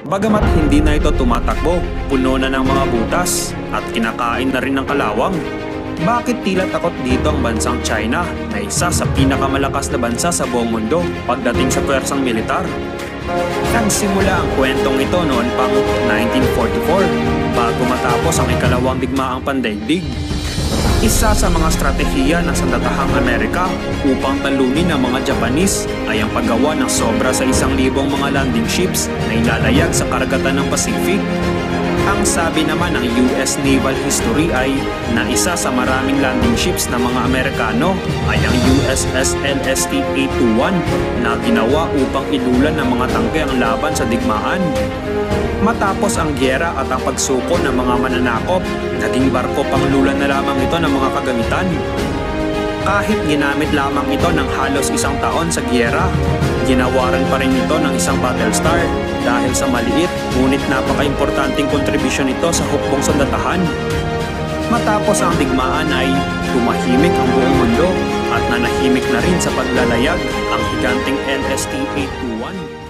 Bagamat hindi na ito tumatakbo, puno na ng mga butas at kinakain na rin ng kalawang. Bakit tila takot dito ang bansang China na isa sa pinakamalakas na bansa sa buong mundo pagdating sa pwersang militar? Nagsimula ang kwentong ito noon pang 1944 bago matapos ang ikalawang digmaang pandaigdig. Isa sa mga strategiya ng sandatahang Amerika upang talunin ang mga Japanese ay ang paggawa ng sobra sa isang libong mga landing ships na ilalayag sa karagatan ng Pacific. Ang sabi naman ng US Naval History ay na isa sa maraming landing ships ng mga Amerikano ay ang USS LST 821 na ginawa upang ilulan ng mga tangke ang laban sa digmaan. Matapos ang gyera at ang pagsuko ng mga mananakop, naging barko panglulan na lamang ito ng mga kagamitan. Kahit ginamit lamang ito ng halos isang taon sa gyera, ginawaran pa rin ito ng isang battlestar dahil sa maliit ngunit napaka-importanting kontribusyon nito sa hukbong sandatahan. Matapos ang digmaan ay tumahimik ang buong mundo at nanahimik na rin sa paglalayag ang higanting LST-821.